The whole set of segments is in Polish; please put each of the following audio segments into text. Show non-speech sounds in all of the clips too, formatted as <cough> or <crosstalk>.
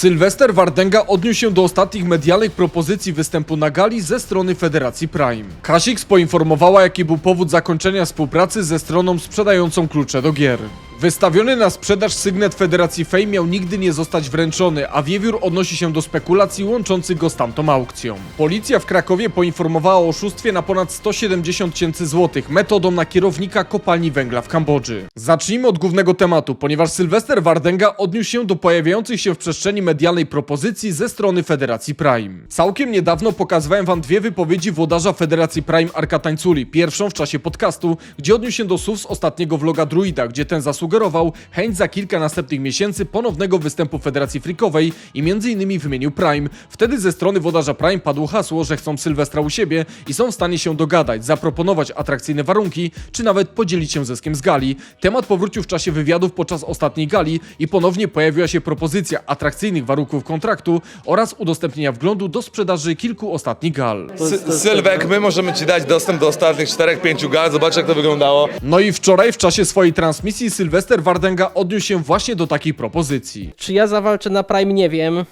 Sylwester Wardęga odniósł się do ostatnich medialnych propozycji występu na gali ze strony Federacji Prime. Kasix poinformowała, jaki był powód zakończenia współpracy ze stroną sprzedającą klucze do gier. Wystawiony na sprzedaż sygnet Federacji Fame miał nigdy nie zostać wręczony, a wiewiór odnosi się do spekulacji łączących go z tamtą aukcją. Policja w Krakowie poinformowała o oszustwie na ponad 170 tysięcy złotych metodą na kierownika kopalni węgla w Kambodży. Zacznijmy od głównego tematu, ponieważ Sylwester Wardęga odniósł się do pojawiających się w przestrzeni medialnej propozycji ze strony Federacji Prime. Całkiem niedawno pokazywałem wam dwie wypowiedzi włodarza Federacji Prime Arka Tańculi. Pierwszą w czasie podcastu, gdzie odniósł się do słów z ostatniego vloga Druida, gdzie ten zasugerował chęć za kilka następnych miesięcy ponownego występu Federacji Freakowej i m.in. wymienił Prime. Wtedy ze strony włodarza Prime padło hasło, że chcą Sylwestra u siebie i są w stanie się dogadać, zaproponować atrakcyjne warunki, czy nawet podzielić się zyskiem z gali. Temat powrócił w czasie wywiadów podczas ostatniej gali i ponownie pojawiła się propozycja atrakcyjnych warunków kontraktu oraz udostępnienia wglądu do sprzedaży kilku ostatnich gal. Sy- Sylwek, my możemy ci dać dostęp do ostatnich 4-5 gal, zobacz jak to wyglądało. No i wczoraj w czasie swojej transmisji Sylwester Wardęga odniósł się właśnie do takiej propozycji. Czy ja zawalczę na Prime? Nie wiem. Yy,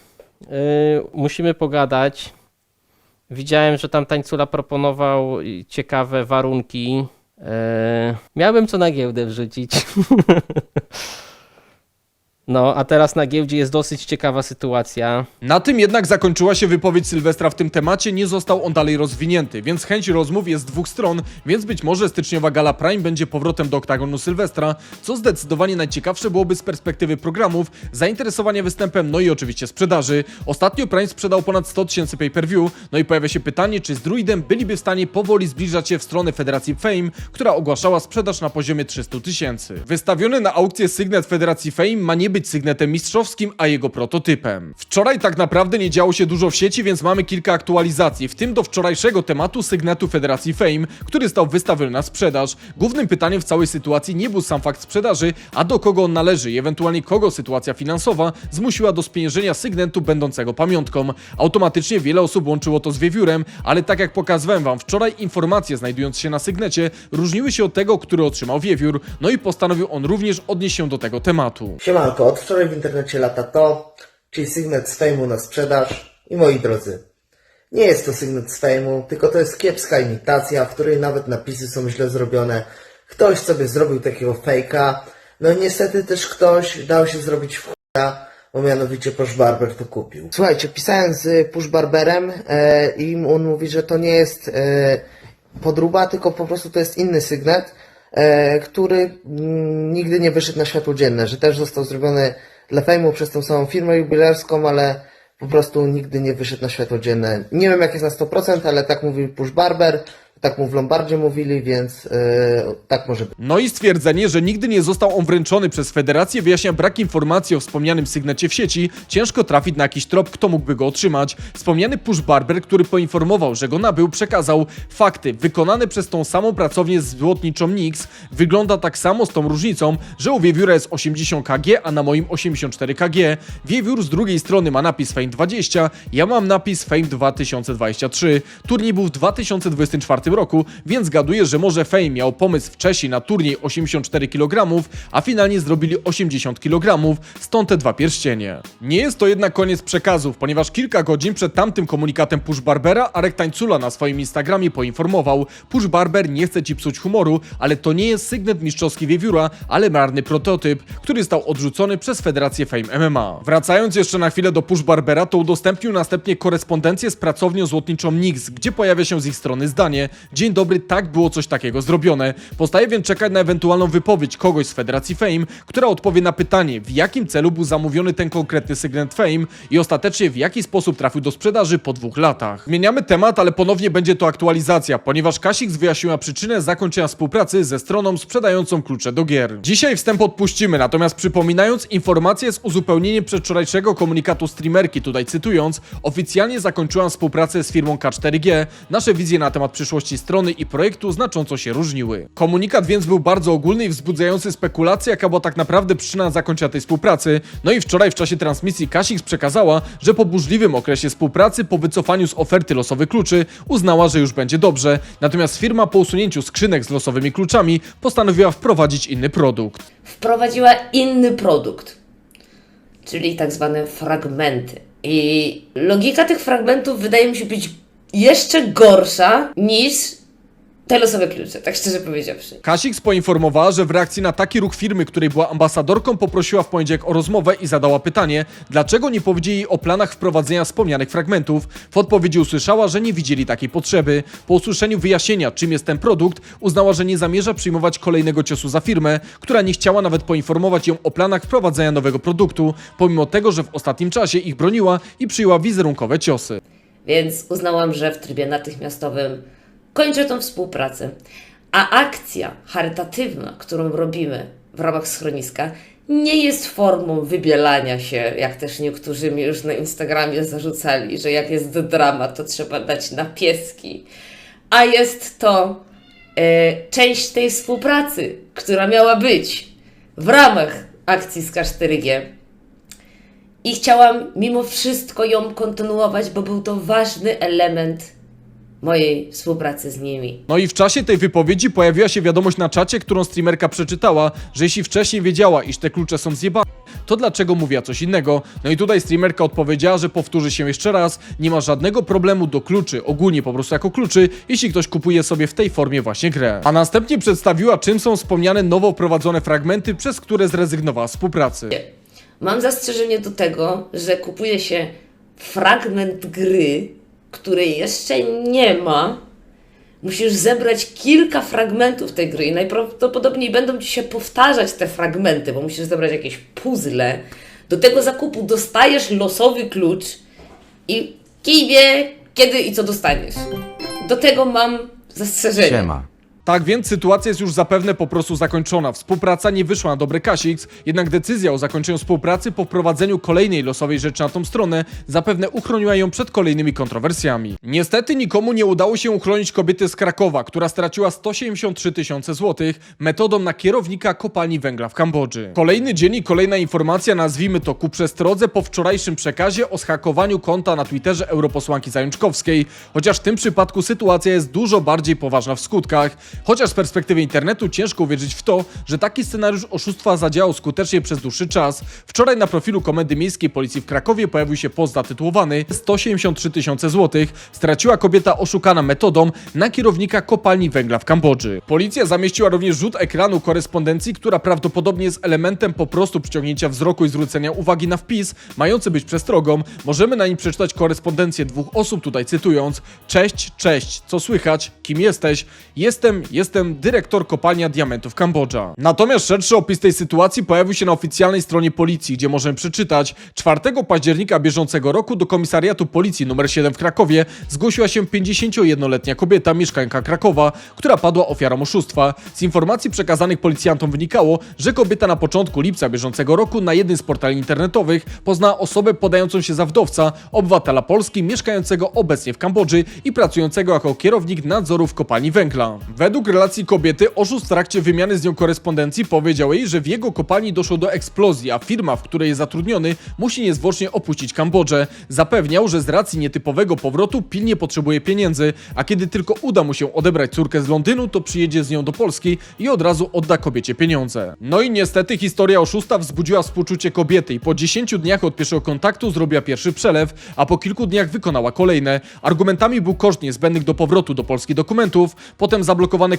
musimy pogadać. Widziałem, że tam tańcula proponował ciekawe warunki. Yy, miałbym co na giełdę wrzucić. <laughs> No, a teraz na giełdzie jest dosyć ciekawa sytuacja. Na tym jednak zakończyła się wypowiedź Sylwestra w tym temacie, nie został on dalej rozwinięty, więc chęć rozmów jest z dwóch stron, więc być może styczniowa gala Prime będzie powrotem do oktagonu Sylwestra, co zdecydowanie najciekawsze byłoby z perspektywy programów, zainteresowania występem, no i oczywiście sprzedaży. Ostatnio Prime sprzedał ponad 100 tysięcy pay-per-view, no i pojawia się pytanie, czy z Druidem byliby w stanie powoli zbliżać się w stronę Federacji Fame, która ogłaszała sprzedaż na poziomie 300 tysięcy. Wystawiony na aukcję sygnet Federacji Fame ma nie być sygnetem mistrzowskim, a jego prototypem. Wczoraj tak naprawdę nie działo się dużo w sieci, więc mamy kilka aktualizacji, w tym do wczorajszego tematu sygnetu Federacji Fame, który stał wystawiony na sprzedaż. Głównym pytaniem w całej sytuacji nie był sam fakt sprzedaży, a do kogo on należy i ewentualnie kogo sytuacja finansowa zmusiła do spieniężenia sygnetu będącego pamiątką. Automatycznie wiele osób łączyło to z wiewiórem, ale tak jak pokazywałem wam wczoraj, informacje znajdujące się na sygnecie różniły się od tego, który otrzymał wiewiór, no i postanowił on również odnieść się do tego tematu. Siemanko, od wczoraj w internecie lata to, czyli sygnet z fejmu na sprzedaż i moi drodzy, nie jest to sygnet z fejmu, tylko to jest kiepska imitacja, w której nawet napisy są źle zrobione. Ktoś sobie zrobił takiego fejka, no niestety też ktoś dał się zrobić w chuja, bo mianowicie Push Barber to kupił. Słuchajcie, pisałem z Push Barberem e, i on mówi, że to nie jest e, podruba, tylko po prostu to jest inny sygnet, który mm, nigdy nie wyszedł na światło dzienne, że też został zrobiony dla fejmu przez tą samą firmę jubilerską, ale po prostu nigdy nie wyszedł na światło dzienne. Nie wiem jak jest na 100%, ale tak mówił Push Barber, tak mu w Lombardzie mówili, więc e, tak może być. No i stwierdzenie, że nigdy nie został on wręczony przez Federację wyjaśnia brak informacji o wspomnianym sygnecie w sieci, ciężko trafić na jakiś trop, kto mógłby go otrzymać. Wspomniany Push Barber, który poinformował, że go nabył, przekazał fakty. Wykonane przez tą samą pracownię złotniczą Nix wygląda tak samo z tą różnicą, że u Wiewióra jest 80 kg, a na moim 84 kg. Wiewiór z drugiej strony ma napis Fame 20, ja mam napis Fame 2023. Turniej był w 2024 roku, więc gaduję, że może Fame miał pomysł wcześniej na turniej 84 kg, a finalnie zrobili 80 kg, stąd te dwa pierścienie. Nie jest to jednak koniec przekazów, ponieważ kilka godzin przed tamtym komunikatem Push Barbera Arek Tańcula na swoim Instagramie poinformował Push Barber nie chce ci psuć humoru, ale to nie jest sygnet mistrzowski wiewióra, ale marny prototyp, który został odrzucony przez Federację Fame MMA. Wracając jeszcze na chwilę do Push Barbera, to udostępnił następnie korespondencję z pracownią złotniczą Nix, gdzie pojawia się z ich strony zdanie Dzień dobry, tak było coś takiego zrobione. Postaje więc czekać na ewentualną wypowiedź kogoś z Federacji Fame, która odpowie na pytanie, w jakim celu był zamówiony ten konkretny sygnet Fame i ostatecznie w jaki sposób trafił do sprzedaży po dwóch latach. Zmieniamy temat, ale ponownie będzie to aktualizacja, ponieważ Kasik wyjaśniła przyczynę zakończenia współpracy ze stroną sprzedającą klucze do gier. Dzisiaj wstęp odpuścimy, natomiast przypominając, informację z uzupełnieniem przedwczorajszego komunikatu streamerki, tutaj cytując, oficjalnie zakończyłam współpracę z firmą K4G. Nasze wizje na temat przyszłości strony i projektu znacząco się różniły. Komunikat więc był bardzo ogólny i wzbudzający spekulacje, jaka była tak naprawdę przyczyna zakończenia tej współpracy. No i wczoraj w czasie transmisji Kasix przekazała, że po burzliwym okresie współpracy, po wycofaniu z oferty losowych kluczy, uznała, że już będzie dobrze. Natomiast firma po usunięciu skrzynek z losowymi kluczami postanowiła wprowadzić inny produkt. wprowadziła inny produkt. czyli tak zwane fragmenty. I logika tych fragmentów wydaje mi się być jeszcze gorsza niż te losowe klucze, tak szczerze powiedziawszy. Kasix poinformowała, że w reakcji na taki ruch firmy, której była ambasadorką, poprosiła w poniedziałek o rozmowę i zadała pytanie, dlaczego nie powiedzieli o planach wprowadzenia wspomnianych fragmentów. W odpowiedzi usłyszała, że nie widzieli takiej potrzeby. Po usłyszeniu wyjaśnienia, czym jest ten produkt, uznała, że nie zamierza przyjmować kolejnego ciosu za firmę, która nie chciała nawet poinformować ją o planach wprowadzenia nowego produktu, pomimo tego, że w ostatnim czasie ich broniła i przyjęła wizerunkowe ciosy. Więc uznałam, że w trybie natychmiastowym kończę tą współpracę. A akcja charytatywna, którą robimy w ramach schroniska, nie jest formą wybielania się, jak też niektórzy mi już na Instagramie zarzucali, że jak jest dramat, to trzeba dać na pieski. A jest to e, część tej współpracy, która miała być w ramach akcji z K4G. I chciałam mimo wszystko ją kontynuować, bo był to ważny element mojej współpracy z nimi. No i w czasie tej wypowiedzi pojawiła się wiadomość na czacie, którą streamerka przeczytała, że jeśli wcześniej wiedziała, iż te klucze są zjebane, to dlaczego mówiła coś innego? No i tutaj streamerka odpowiedziała, że powtórzy się jeszcze raz, nie ma żadnego problemu do kluczy, ogólnie po prostu jako kluczy, jeśli ktoś kupuje sobie w tej formie właśnie grę. A następnie przedstawiła, czym są wspomniane nowo wprowadzone fragmenty, przez które zrezygnowała z współpracy. Mam zastrzeżenie do tego, że kupuje się fragment gry, której jeszcze nie ma. Musisz zebrać kilka fragmentów tej gry i najprawdopodobniej będą ci się powtarzać te fragmenty, bo musisz zebrać jakieś puzzle. Do tego zakupu dostajesz losowy klucz i kij wie, kiedy i co dostaniesz. Do tego mam zastrzeżenie. Siema. Tak więc sytuacja jest już zapewne po prostu zakończona. Współpraca nie wyszła na dobre Kasix, jednak decyzja o zakończeniu współpracy po wprowadzeniu kolejnej losowej rzeczy na tą stronę zapewne uchroniła ją przed kolejnymi kontrowersjami. Niestety nikomu nie udało się uchronić kobiety z Krakowa, która straciła 173 tysiące złotych metodą na kierownika kopalni węgla w Kambodży. Kolejny dzień i kolejna informacja, nazwijmy to ku przestrodze po wczorajszym przekazie o zhakowaniu konta na Twitterze europosłanki Zajączkowskiej, chociaż w tym przypadku sytuacja jest dużo bardziej poważna w skutkach. Chociaż z perspektywy internetu ciężko uwierzyć w to, że taki scenariusz oszustwa zadziałał skutecznie przez dłuższy czas. Wczoraj na profilu Komendy Miejskiej Policji w Krakowie pojawił się post zatytułowany 183 tysiące złotych straciła kobieta oszukana metodą na kierownika kopalni węgla w Kambodży. Policja zamieściła również rzut ekranu korespondencji, która prawdopodobnie jest elementem po prostu przyciągnięcia wzroku i zwrócenia uwagi na wpis, mający być przestrogą. Możemy na nim przeczytać korespondencję dwóch osób, tutaj cytując: Cześć, cześć, co słychać? Kim jesteś? Jestem, jestem dyrektor kopalnia diamentów Kambodża. Natomiast szerszy opis tej sytuacji pojawił się na oficjalnej stronie policji, gdzie możemy przeczytać 4 października bieżącego roku do komisariatu policji nr 7 w Krakowie zgłosiła się 51-letnia kobieta, mieszkanka Krakowa, która padła ofiarą oszustwa. Z informacji przekazanych policjantom wynikało, że kobieta na początku lipca bieżącego roku na jednym z portali internetowych poznała osobę podającą się za wdowca, obywatela Polski mieszkającego obecnie w Kambodży i pracującego jako kierownik nadzoru w kopalni węgla. Według relacji kobiety, oszust w trakcie wymiany z nią korespondencji powiedział jej, że w jego kopalni doszło do eksplozji, a firma, w której jest zatrudniony, musi niezwłocznie opuścić Kambodżę. Zapewniał, że z racji nietypowego powrotu pilnie potrzebuje pieniędzy, a kiedy tylko uda mu się odebrać córkę z Londynu, to przyjedzie z nią do Polski i od razu odda kobiecie pieniądze. No i niestety historia oszusta wzbudziła współczucie kobiety i po 10 dniach od pierwszego kontaktu zrobiła pierwszy przelew, a po kilku dniach wykonała kolejne. Argumentami był koszt niezbędnych do powrotu do Polski dokumentów, potem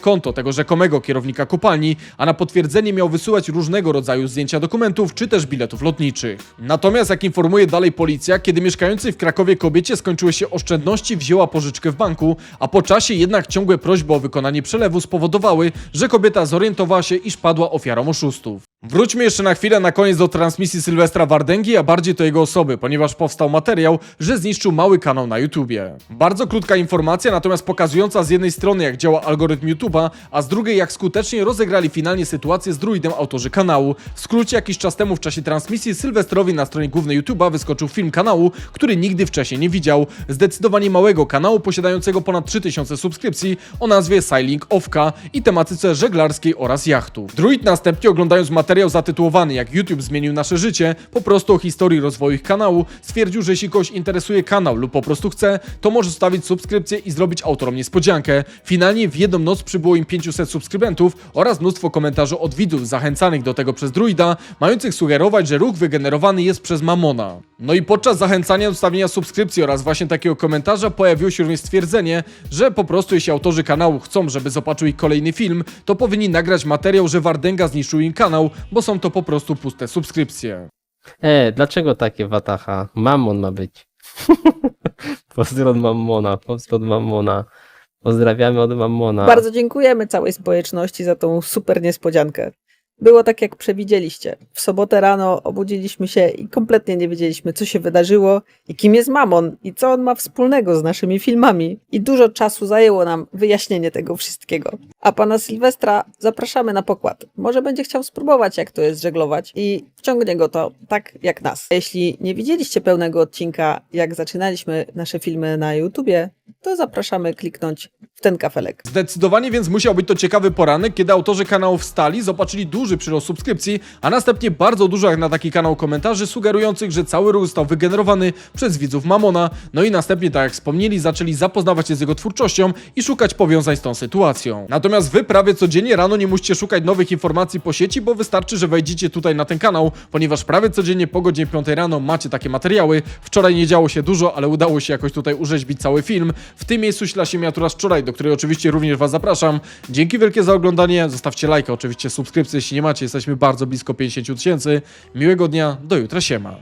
konto tego rzekomego kierownika kopalni, a na potwierdzenie miał wysyłać różnego rodzaju zdjęcia dokumentów czy też biletów lotniczych. Natomiast jak informuje dalej policja, kiedy mieszkającej w Krakowie kobiecie skończyły się oszczędności, wzięła pożyczkę w banku, a po czasie jednak ciągłe prośby o wykonanie przelewu spowodowały, że kobieta zorientowała się, iż padła ofiarą oszustów. Wróćmy jeszcze na chwilę na koniec do transmisji Sylwestra Wardęgi, a bardziej do jego osoby, ponieważ powstał materiał, że zniszczył mały kanał na YouTubie. Bardzo krótka informacja, natomiast pokazująca z jednej strony jak działa algorytm YouTube'a, a z drugiej jak skutecznie rozegrali finalnie sytuację z druidem autorzy kanału. W skrócie jakiś czas temu w czasie transmisji Sylwestrowi na stronie głównej YouTube'a wyskoczył film kanału, który nigdy wcześniej nie widział. Zdecydowanie małego kanału posiadającego ponad 3000 subskrypcji o nazwie Sailing Ofka i tematyce żeglarskiej oraz jachtów. Druid następnie oglądając materiał materiał zatytułowany Jak YouTube zmienił nasze życie, po prostu o historii rozwoju ich kanału, stwierdził, że jeśli kogoś interesuje kanał lub po prostu chce, to może zostawić subskrypcję i zrobić autorom niespodziankę. Finalnie w jedną noc przybyło im 500 subskrybentów oraz mnóstwo komentarzy od widzów zachęcanych do tego przez druida, mających sugerować, że ruch wygenerowany jest przez Mamona. No i podczas zachęcania do stawienia subskrypcji oraz właśnie takiego komentarza pojawiło się również stwierdzenie, że po prostu jeśli autorzy kanału chcą, żeby zobaczył ich kolejny film, to powinni nagrać materiał, że Wardenga zniszczył im kanał, bo są to po prostu puste subskrypcje. E, dlaczego takie watacha? Mammon ma być. <laughs> Pozdro od Mammona, pozdro od Mammona. Pozdrawiamy od Mammona. Bardzo dziękujemy całej społeczności za tą super niespodziankę. Było tak, jak przewidzieliście. W sobotę rano obudziliśmy się i kompletnie nie wiedzieliśmy, co się wydarzyło i kim jest Mamon i co on ma wspólnego z naszymi filmami. I dużo czasu zajęło nam wyjaśnienie tego wszystkiego. A pana Sylwestra zapraszamy na pokład. Może będzie chciał spróbować, jak to jest żeglować i wciągnie go to tak jak nas. Jeśli nie widzieliście pełnego odcinka, jak zaczynaliśmy nasze filmy na YouTubie, to zapraszamy kliknąć w ten kafelek. Zdecydowanie więc musiał być to ciekawy poranek, kiedy autorzy kanału wstali, zobaczyli duży przyrost subskrypcji, a następnie bardzo dużo jak na taki kanał komentarzy sugerujących, że cały ruch został wygenerowany przez widzów Mamona, no i następnie, tak jak wspomnieli, zaczęli zapoznawać się z jego twórczością i szukać powiązań z tą sytuacją. Natomiast wy prawie codziennie rano nie musicie szukać nowych informacji po sieci, bo wystarczy, że wejdziecie tutaj na ten kanał, ponieważ prawie codziennie po godzinie 5 rano macie takie materiały. Wczoraj nie działo się dużo, ale udało się jakoś tutaj urzeźbić cały film. W tym miejscu śla się miniatura z wczoraj, do której oczywiście również was zapraszam. Dzięki wielkie za oglądanie, zostawcie lajka, oczywiście subskrypcję, jeśli nie macie, jesteśmy bardzo blisko 50 tysięcy. Miłego dnia, do jutra, siema.